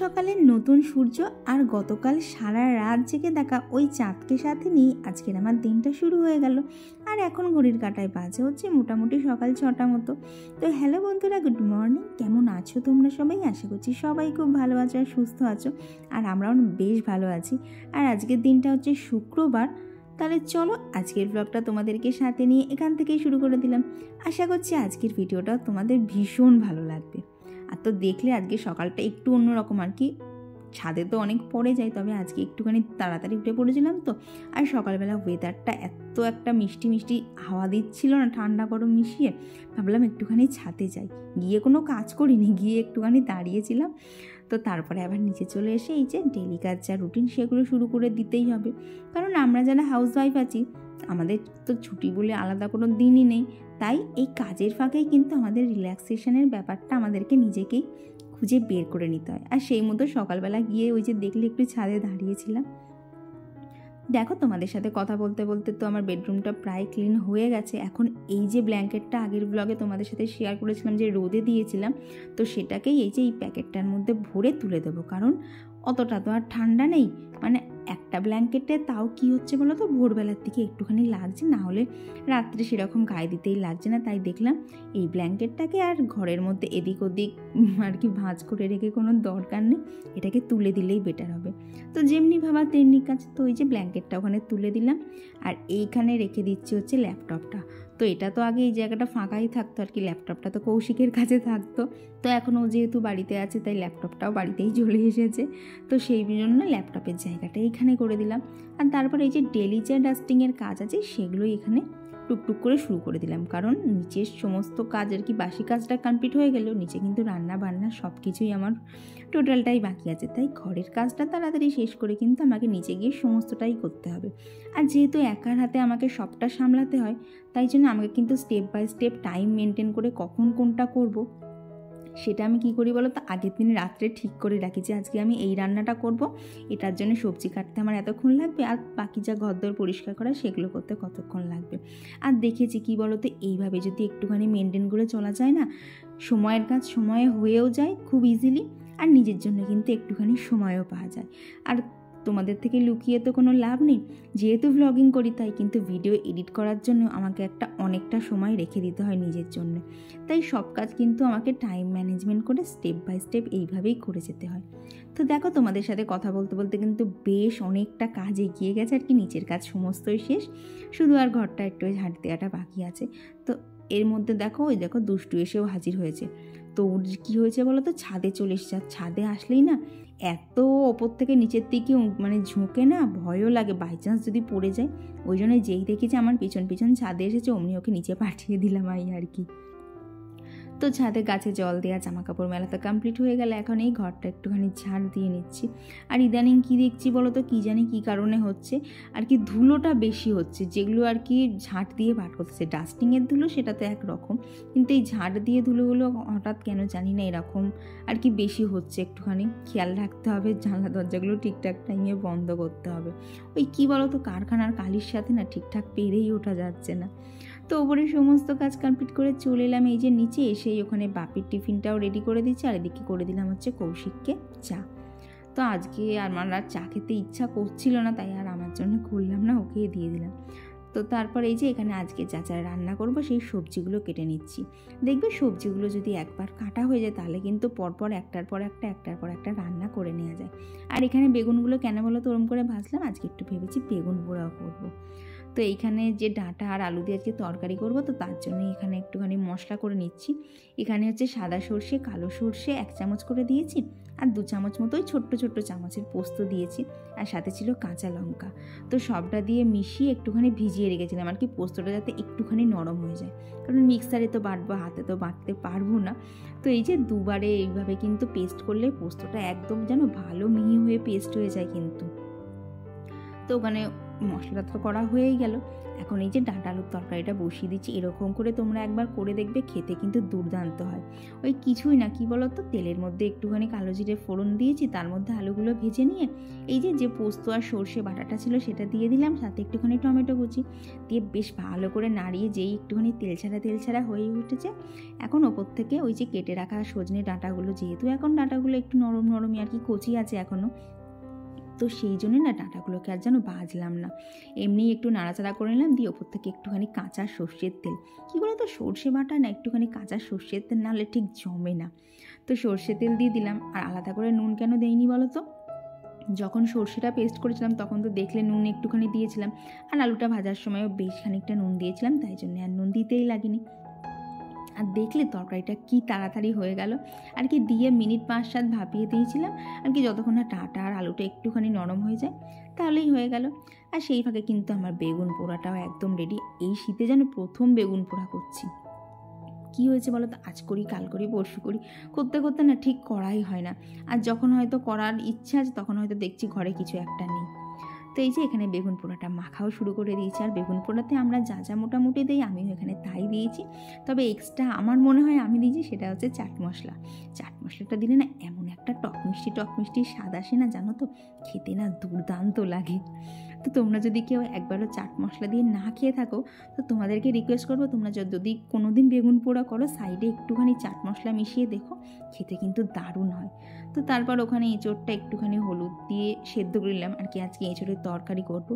সকালের নতুন সূর্য আর গতকাল সারা রাত জেগে দেখা ওই চাঁদকে সাথে নিয়ে আজকের আমার দিনটা শুরু হয়ে গেল। আর এখন ঘড়ির কাটায় বাজে হচ্ছে মোটামুটি সকাল ছটা মতো। তো হ্যালো বন্ধুরা, গুড মর্নিং। কেমন আছো তোমরা সবাই? আশা করছি সবাই খুব ভালো আছো আর সুস্থ আছো। আর আমরাও বেশ ভালো আছি। আর আজকের দিনটা হচ্ছে শুক্রবার। তাহলে চলো আজকের ব্লগটা তোমাদেরকে সাথে নিয়ে এখান থেকেই শুরু করে দিলাম। আশা করছি আজকের ভিডিওটা তোমাদের ভীষণ ভালো লাগবে। আর তো দেখলে আজকে সকালটা একটু অন্যরকম আর কি। ছাদে তো অনেক পড়ে যায়, তবে আজকে একটুখানি তাড়াতাড়ি উঠে পড়েছিলাম তো। আর সকালবেলা ওয়েদারটা এত একটা মিষ্টি মিষ্টি হাওয়া দিচ্ছিল না, ঠান্ডা গরম মিশিয়ে। ভাবলাম একটুখানি ছাদে যাই। গিয়ে কোনো কাজ করিনি, গিয়ে একটুখানি দাঁড়িয়েছিলাম। তো তারপরে আবার নিচে চলে এসে এই যে ডেলি কাজ যা রুটিন সেগুলো শুরু করে দিতেই হবে। কারণ আমরা যারা হাউস ওয়াইফ আছি আমাদের তো ছুটি বলে আলাদা কোনো দিনই নেই। তাই এই কাজের ফাঁকেই কিন্তু আমাদের রিল্যাক্সেশনের ব্যাপারটা আমাদেরকে নিজেকেই খুঁজে বের করে নিতে হয়। আর সেই মতো সকালবেলা গিয়ে ওই যে দেখলে একটু ছাদে দাঁড়িয়েছিলাম। দেখো তোমাদের সাথে কথা বলতে বলতে তো আমার বেডরুমটা প্রায় ক্লিন হয়ে গেছে। এখন এই যে ব্ল্যাঙ্কেটটা আগের ব্লগে তোমাদের সাথে শেয়ার করেছিলাম যে রোদে দিয়েছিলাম, তো সেটাকেই এই যে এই প্যাকেটটার মধ্যে ভরে তুলে দেবো। কারণ অতটা তো আর ঠান্ডা নেই। মানে একটা ব্ল্যাঙ্কেটে তাও কি হচ্ছে বলো তো? ভোরবেলার দিকে একটুখানি লাগছে, না হলে রাত্রে সেরকম গায়ে দিতেই লাগছে না, তাই দেখলাম এই ব্ল্যাঙ্কেটটাকে আর ঘরের মধ্যে এদিক ওদিক আর কি ভাঁজ করে রেখে কোনো দরকার নেই, এটাকে তুলে দিলেই বেটার হবে। তো যেমনি ভাবা তেমনি কাজ, তো ওই যে ব্ল্যাঙ্কেটটা ওখানে তুলে দিলাম, আর এইখানে রেখে দিচ্ছি হচ্ছে ল্যাপটপটা তো এটা তো আগে এই জায়গাটা ফাঁকাই থাকতো আর কি, ল্যাপটপটা তো কৌশিকের কাছে থাকতো। তো এখন ও যেহেতু বাড়িতে আছে, তাই ল্যাপটপটাও বাড়িতেই চলে এসেছে। তো সেই জন্য ল্যাপটপের জায়গাটা এইখানে করে দিলাম। আর তারপর এই যে ডেলি যে ডাস্টিংয়ের কাজ আছে, সেগুলোই এখানে টুকটুক করে শুরু করে দিলাম। কারণ নিচের সমস্ত কাজ আর কি বাসি কাজটা কমপ্লিট হয়ে গেলেও নিচে কিন্তু রান্না বান্না সব কিছুই আমার টোটালটাই বাকি আছে। তাই ঘরের কাজটা তাড়াতাড়ি শেষ করে কিন্তু আমাকে নিচে গিয়ে সমস্তটাই করতে হবে। আর যেহেতু একার হাতে আমাকে সবটা সামলাতে হয়, তাই জন্য আমাকে কিন্তু step by step time maintain করে কখন কোনটা করব সেটা আমি কি করি বলো তো? আগের দিন রাত্রে ঠিক করে রাখি যে আজকে আমি এই রান্নাটা করব। এটার জন্য সবজি কাটতে আমার এতক্ষণ লাগবে আর বাকি যা ঘরদর পরিষ্কার করা সেগুলো করতে কতক্ষণ লাগবে। আর দেখেছি কি বলো তো? এইভাবে যদি একটুখানি মেনটেন করে চলা যায় না, সময়ের কাজ সময়ে হয়েও যায় খুব ইজিলি আর নিজের জন্য কিন্তু একটুখানি সময়ও পাওয়া যায়। আর তোমাদের থেকে লুকিয়ে তো কোনো লাভ নেই। যেহেতু ভ্লগিং করি, তাই কিন্তু ভিডিও এডিট করার জন্য আমাকে একটা অনেকটা সময় রেখে দিতে হয় নিজের জন্য। তাই সব কাজ কিন্তু আমাকে টাইম ম্যানেজমেন্ট করে স্টেপ বাই স্টেপ এইভাবেই করে যেতে হয়। তো দেখো, তোমাদের সাথে কথা বলতে বলতে কিন্তু বেশ অনেকটা কাজ এগিয়ে গেছে আর কি, নিচের কাজ সমস্তই শেষ। শুধু আর ঘরটা একটু ঝাঁট দেওয়াটা বাকি আছে। তো এর মধ্যে দেখো, ওই দেখো দুষ্টু এসেও হাজির হয়েছে। তো ওর কী হয়েছে বলো তো? ছাদে চলে এসেছে। ছাদে আসলেই না এত ওপর থেকে নিচের দিকে মানে ঝুঁকে না ভয়ও লাগে বাই চান্স যদি পড়ে যায়। ওই জন্য যেই দেখেছি আমার পিছন পিছন ছাদে এসেছে, অমনি ওকে নিচে পাঠিয়ে দিলাম আই আর কি। তো ছাদে গাছে জল দেওয়া জামা কাপড় মেলা তো কমপ্লিট হয়ে গেলে। এখন এই ঘরটা একটুখানি ঝাড় দিয়ে নিচ্ছি। আর ইদানিং কী দেখছি বলো তো কী জানি কী কারণে হচ্ছে, আর কি ধুলোটা বেশি হচ্ছে। যেগুলো আর কি ঝাঁট দিয়ে বার করতেছে। ডাস্টিংয়ের ধুলো সেটা তো একরকম, কিন্তু এই ঝাঁট দিয়ে ধুলোগুলো হঠাৎ কেন জানি না এরকম আর কি বেশি হচ্ছে। একটুখানি খেয়াল রাখতে হবে, জানলা দরজাগুলো ঠিকঠাক টাইমে বন্ধ করতে হবে। ওই কী বলো তো কারখানার কালির সাথে না ঠিকঠাক পেরেই ওঠা যাচ্ছে না। তো ওপরে সমস্ত কাজ কমপ্লিট করে চলে এলাম এই যে নিচে এসেই ওখানে বাপির টিফিনটাও রেডি করে দিচ্ছি আর এদিকে করে দিলাম হচ্ছে কৌশিককে চা। তো আজকে আর আমার আর চা খেতে ইচ্ছা করছিল না, তাই আর আমার জন্য করলাম না ওকে দিয়ে দিলাম। তো তারপর এই যে এখানে আজকে যা যা রান্না করব সেই সবজিগুলো কেটে নিচ্ছি। দেখবে সবজিগুলো যদি একবার কাটা হয়ে যায়, তাহলে কিন্তু পরপর একটার পর একটা, একটার পর একটা রান্না করে নেওয়া যায়। আর এখানে বেগুনগুলো কেন বলো তো, ওরম করে ভাজলাম, আজকে একটু ভেবেছি বেগুন পোড়াও করব। তো এইখানে যে ডাঁটা আর আলু দিয়ে আজকে তরকারি করব, তো তার জন্য এখানে একটুখানি মশলা করে নিচ্ছি। এখানে হচ্ছে সাদা সর্ষে, কালো সর্ষে এক চামচ করে দিয়েছি আর দু চামচ মতোই ছোট্ট ছোট্ট চামচের পোস্ত দিয়েছি আর সাথে ছিল কাঁচা লঙ্কা। তো সবটা দিয়ে মিশিয়ে একটুখানি ভিজিয়ে রেখেছিলাম আর কি পোস্তটা যাতে একটুখানি নরম হয়ে যায়। কারণ মিক্সারে তো বাটবো, হাতে তো বাটতে পারব না। তো এই যে দুবারে এইভাবে কিন্তু পেস্ট করলে পোস্তটা একদম যেন ভালো মিহি হয়ে পেস্ট হয়ে যায় কিন্তু। তো ওখানে মশলা তো করা হয়েই গেল। এখন এই যে ডাঁটা আলুর তরকারিটা বসিয়ে দিচ্ছি, এরকম করে তোমরা একবার করে দেখবে, খেতে কিন্তু দুর্দান্ত হয়। ওই কিছুই না, কি বলো তো তেলের মধ্যে একটুখানি কালো জিরে ফোড়ন দিয়েছি, তার মধ্যে আলুগুলো ভেজে নিয়ে এই যে যে পোস্ত আর সর্ষে বাটাটা ছিল সেটা দিয়ে দিলাম, সাথে একটুখানি টমেটো কুচি দিয়ে বেশ ভালো করে নাড়িয়ে যেই একটুখানি তেল ছাড়া তেল ছাড়া হয়ে উঠেছে, এখন ওপর থেকে ওই যে কেটে রাখা সজনে ডাঁটাগুলো, যেহেতু এখন ডাঁটাগুলো একটু নরম, নরমই আর কি, কচি আছে এখনও তো সেই জন্য না ডাঁটাগুলোকে আর যেন বাজলাম না। এমনি একটু নাড়াচাড়া করে নিলাম, দিয়ে ওপর থেকে একটুখানি কাঁচা সর্ষের তেল। কী বলো তো সর্ষে বাটা না একটুখানি কাঁচা সর্ষের তেল না হলে ঠিক জমে না। তো সর্ষে তেল দিয়ে দিলাম, আর আলাদা করে নুন কেন দেয়নি বলো তো যখন সর্ষেটা পেস্ট করেছিলাম তখন তো দেখলে নুন একটুখানি দিয়েছিলাম, আর আলুটা ভাজার সময়ও বেশ খানিকটা নুন দিয়েছিলাম, তাই জন্য আর নুন দিতেই লাগেনি। আর দেখলে তরকারিটা কি তাড়াতাড়ি হয়ে গেল। আর কি দিয়ে মিনিট পাঁচ সাত ভাপিয়ে দিয়েছিলাম। আর কি যতক্ষণ না টাটা আর আলুটা একটুখানি নরম হয়ে যায়, তাহলেই হয়ে গেল। আর সেই ফাঁকে কিন্তু আমার বেগুন পোড়াটাও একদম রেডি এই শীতে যেন প্রথম বেগুন পোড়া করছি। কি হয়েছে বলো তো? আজ করি, কাল করি, পরশু করি। করতে করতে না ঠিক করাই হয় না। আর যখন হয়তো করার ইচ্ছা আছে, তখন হয়তো দেখছি ঘরে কিছু একটা নেই। তো এই যে এখানে বেগুন পোড়াটা মাখাও শুরু করে দিয়েছি। আর বেগুন পোড়াতে আমরা যা যা মোটামুটি দিই আমিও এখানে তাই দিয়েছি। তবে এক্সট্রা আমার মনে হয় আমি দিয়েছি সেটা হচ্ছে চাট মশলা। চাট মশলাটা দিলে না একটা টক মিষ্টি টক মিষ্টি স্বাদ আসে না জানো তো? খেতে না দুর্দান্ত লাগে। তো তোমরা যদি কেউ একবারও চাট মশলা দিয়ে না খেয়ে থাকো, তো তোমাদেরকে রিকোয়েস্ট করব, তোমরা যদি কোনো দিন বেগুন পোড়া করো সাইডে একটুখানি চাট মশলা মিশিয়ে দেখো, খেতে কিন্তু দারুণ হয়। তো তারপর ওখানে এঁচোড়টা একটুখানি হলুদ দিয়ে সেদ্ধ করলাম আর কি, আজকে এঁচোড়ের তরকারি করব।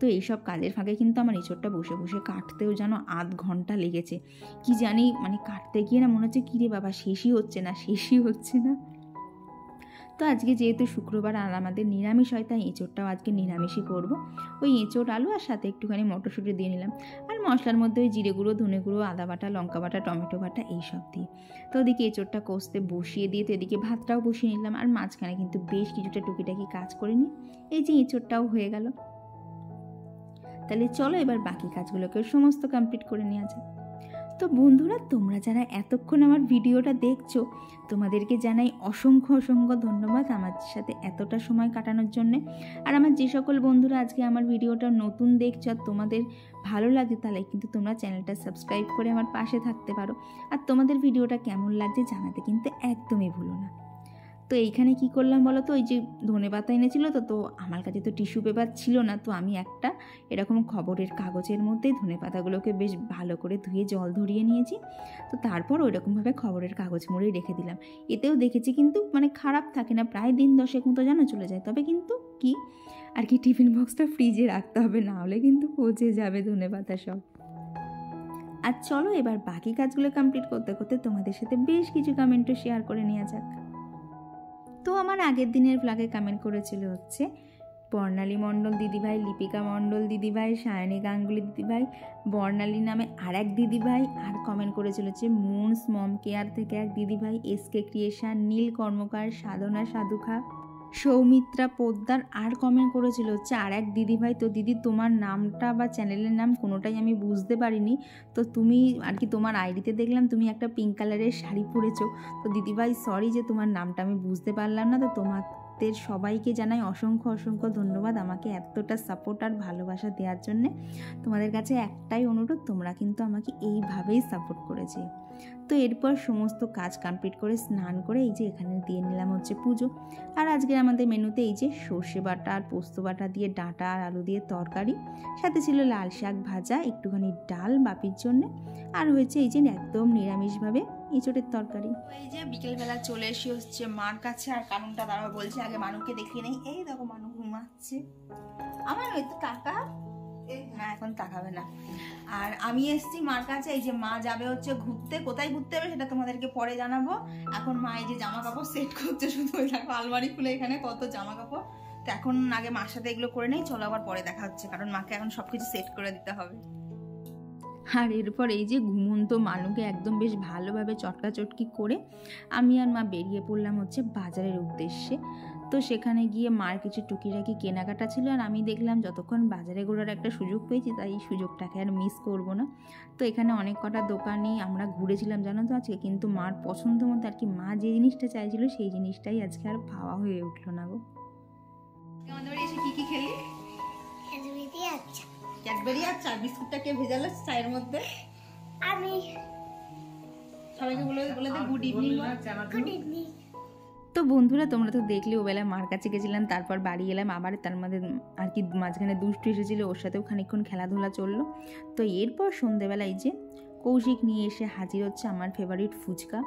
তো এইসব কাজের ফাঁকে কিন্তু আমার এঁচোড়টা বসে বসে কাটতেও যেন আধ ঘণ্টা লেগেছে। কি জানি মানে কাটতে গিয়ে না মনে হচ্ছে, কিরে বাবা, শেষই হচ্ছে না, শেষই হচ্ছে না। তো আজকে যেহেতু শুক্রবার, আর আমাদের নিরামিষ হয়, তাই এঁচোড়টাও আজকে নিরামিষই করব। ওই এঁচোড়, আলু আর সাথে একটুখানি মটরশুঁটি দিয়ে নিলাম। আর মশলার মধ্যে ওই জিরে গুঁড়ো, ধনে গুঁড়ো, আদা বাটা, লঙ্কা বাটা, টমেটো বাটা, এইসব দিয়ে। তো ওদিকে এঁচোড়টা কষতে বসিয়ে দিয়ে তো এদিকে ভাতটাও বসিয়ে নিলাম। আর মাঝখানে কিন্তু বেশ কিছুটা টুকিটাকি কাজ করে নিই। এই যে এঁচোড়টাও হয়ে গেল। তাহলে চলো এবার বাকি কাজগুলোকে সমস্ত কমপ্লিট করে নেওয়া যায় তো বন্ধুরা, তোমরা যারা এতক্ষণ আমার ভিডিওটা দেখছ, তোমাদেরকে জানাই অসংখ্য অসংখ্য ধন্যবাদ আমার সাথে এতটা সময় কাটানোর জন্যে। আর আমার যে সকল বন্ধুরা আজকে আমার ভিডিওটা নতুন দেখছ আর তোমাদের ভালো লাগে, তাহলে কিন্তু তোমরা চ্যানেলটা সাবস্ক্রাইব করে আমার পাশে থাকতে পারো। আর তোমাদের ভিডিওটা কেমন লাগছে জানাতে কিন্তু একদমই ভুলো না। তো এইখানে কি করলাম বলো তো ওই যে ধনে পাতা এনেছিল তো তো আমার কাছে তো টিস্যু পেপার ছিল না, তো আমি একটা এরকম খবরের কাগজের মধ্যে ধনে পাতাগুলোকে বেশ ভালো করে ধুয়ে জল ধরিয়ে নিয়েছি। তো তারপর ওই রকমভাবে খবরের কাগজ মুড়েই রেখে দিলাম। এতেও দেখেছি কিন্তু মানে খারাপ থাকে না, প্রায় দিন দশেক মতো যেন চলে যায়। তবে কিন্তু কি? আর কি টিফিন বক্সটা ফ্রিজে রাখতে হবে, না হলে কিন্তু পচে যাবে ধনে পাতা সব। আর চলো এবার বাকি কাজগুলো কমপ্লিট করতে করতে তোমাদের সাথে বেশ কিছু কমেন্টও শেয়ার করে নেওয়া যাক। তো আমার আগের দিনের ব্লগে কমেন্ট করেছিল হচ্ছে, বর্ণালী মণ্ডল দিদিভাই, লিপিকা মণ্ডল দিদিভাই, সায়নী গাঙ্গুলি দিদিভাই, বর্ণালী নামে আর এক দিদিভাই, আর কমেন্ট করেছিল হচ্ছে মুনস মম কেয়ার থেকে এক দিদিভাই S K creation Neel Karmakar, Sadhana Sadhukha. Soumitra Poddar আর কমেন্ট করেছিল আর এক দিদিভাই, তো দিদি তোমার নামটা বা চ্যানেলের নাম কোনোটাই আমি বুঝতে পারিনি। তো তুমি আর কি তোমার আইডিতে দেখলাম, তুমি একটা পিঙ্ক কালারের শাড়ি পরেছো। তো দিদিভাই সরি যে তোমার নামটা আমি বুঝতে পারলাম না, তো তোমাদের সবাইকে জানাই অসংখ্য অসংখ্য ধন্যবাদ আমাকে এতটা সাপোর্ট আর ভালোবাসা দেওয়ার জন্যে। তোমাদের কাছে একটাই অনুরোধ, তোমরা কিন্তু আমাকে এইভাবেই সাপোর্ট করেছে। তো এরপর সমস্ত কাজ কমপ্লিট করে, স্নান করে এই যে এখানে দিয়ে নিলাম হচ্ছে পুজো। আর আজকে আমাদের মেনুতে এই যে সর্ষে বাটা আর পোস্ত বাটা দিয়ে ডাঁটা আর আলু দিয়ে তরকারি, সাথে ছিল লাল শাক ভাজা, একটুখানি ডাল বাপির জন্য। আর হয়েছে এই যে একদম নিরামিষভাবে ইঁচড়ের তরকারি। এই যে বিকেলবেলা চলে এসে হচ্ছে মার কাছে আর কারণটা দাঁড়া বলছে, আগে মানুকে দেখিয়ে নেই। এই দেখো মানু ঘুমাচ্ছে। আমার ওই তো টাকা না এখন তাকাবে না। আর আমি এসছি মার কাছে, এই যে মা যাবে হচ্ছে ঘুরতে। কোথায় ঘুরতে যাবে সেটা তোমাদেরকে পরে জানাব। এখন মা এই যে জামা কাপড় সেট করছে, শুধু ওই দেখো আলমারি খুলে এখানে কত জামা কাপড় তো এখন আগে মার সাথে এগুলো করে নেই, চলো আবার পরে দেখা হচ্ছে, কারণ মাকে এখন সবকিছু সেট করে দিতে হবে। আর এরপর এই যে ঘুমন্ত মানুকে একদম বেশ ভালোভাবে চটকা চটকি করে আমি আর মা বেরিয়ে পড়লাম হচ্ছে বাজারের উদ্দেশ্যে। তো সেখানে গিয়ে মার কিছু টুকিটাকি কেনাকাটা ছিল আর আমি দেখলাম যতক্ষণ বাজারে ঘোরার একটা সুযোগ পেয়েছি তাই এই সুযোগটাকে আর মিস করব না। তো এখানে অনেক কটা দোকানেই আমরা ঘুরেছিলাম জানো তো আজকে কিন্তু মার পছন্দ মতো আর কি মা যে জিনিসটা চাইছিল সেই জিনিসটাই আজকে আর পাওয়া হয়ে উঠল না গো। আমাদের এসে কি কি খেলি? আচ্ছা। ক্যাডবেরি আর চা বিস্কুটটা কে ভেজালো চায়ের মধ্যে। আমি সবাইকে বলে বলে দে গুড ইভিনিং গুড ইভিনিং তো বন্ধুরা তোমরা তো দেখলে ওবেলায় মার কাছে গেছিলাম তারপর বাড়ি এলাম আবার তার মধ্যে আর কি মাঝখানে দুষ্টু এসেছিল ওর সাথেও খানিকক্ষণ খেলাধুলা চলল। তো এরপর সন্ধেবেলা এই যে কৌশিক নিয়ে এসে হাজির হচ্ছে আমার ফেভারিট ফুচকা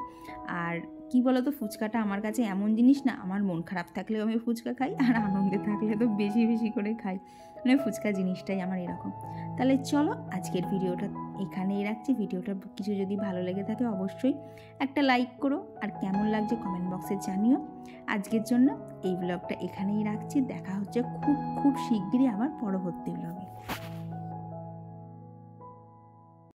আর কি বলতো, ফুচকাটা আমার কাছে এমন জিনিস না, আমার মন খারাপ থাকলেও আমি ফুচকা খাই আর আনন্দে থাকলে তো বেশি বেশি করে খাই। মানে ফুচকা জিনিসটাই আমার এরকম। তাহলে চলো, আজকের ভিডিওটা এখানেই রাখছি। ভিডিওটা কিছু যদি ভালো লেগে থাকে অবশ্যই একটা লাইক করো আর কেমন লাগছে কমেন্ট বক্সে জানিও। আজকের জন্য এই ব্লগটা এখানেই রাখছি। দেখা হচ্ছে খুব খুব শিগগিরই আমার পরবর্তী ব্লগে